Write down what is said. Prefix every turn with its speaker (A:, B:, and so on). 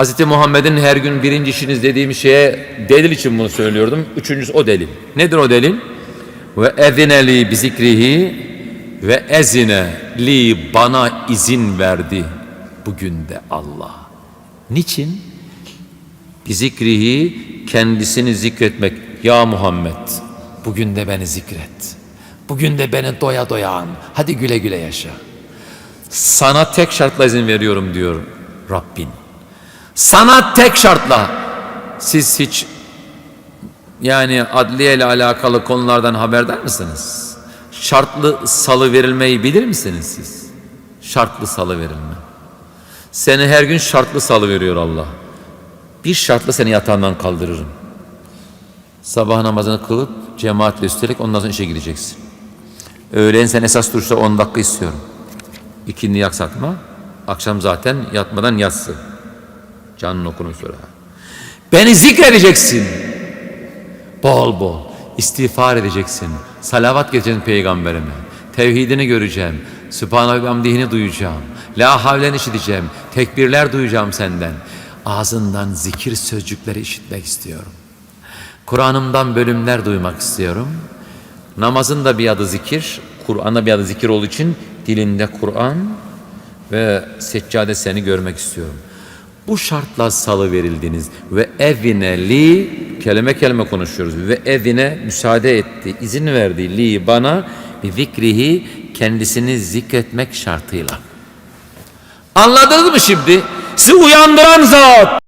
A: Hz. Muhammed'in her gün birinci işiniz dediğim şeye delil için bunu söylüyordum. Üçüncüsü o delil. Nedir o delil? Ve ezine li bizikrihi ve ezine li bana izin verdi bugün de Allah. Niçin? Bizikrihi kendisini zikretmek. Ya Muhammed bugün de beni zikret. Bugün de beni doya doya an. Hadi güle güle yaşa. Sana tek şartla izin veriyorum diyor Rabbin. Sana tek şartla. Siz hiç yani adliye ile alakalı konulardan haberdar mısınız? Şartlı salı verilmeyi bilir misiniz siz? Şartlı salı verilme. Seni her gün şartlı salı veriyor Allah. Bir şartla seni yatağından kaldırırım. Sabah namazını kılıp cemaatle üstelik ondan sonra işe gideceksin. Öğleyin sen esas duruşta 10 dakika istiyorum. İkindi yaksatma. Akşam zaten yatmadan yatsın. Canın okunun sonra. Beni zikredeceksin. Bol bol. istiğfar edeceksin. Salavat geçeceksin peygamberime. Tevhidini göreceğim. Sübhanahu ve duyacağım. La havlen işiteceğim. Tekbirler duyacağım senden. Ağzından zikir sözcükleri işitmek istiyorum. Kur'an'ımdan bölümler duymak istiyorum. Namazın da bir adı zikir, Kur'an'da bir adı zikir olduğu için dilinde Kur'an ve seccade seni görmek istiyorum. Bu şartla salı verildiniz ve evine li kelime kelime konuşuyoruz ve evine müsaade etti, izin verdi li bana bir zikrihi kendisini zikretmek şartıyla. Anladınız mı şimdi? Sizi uyandıran zat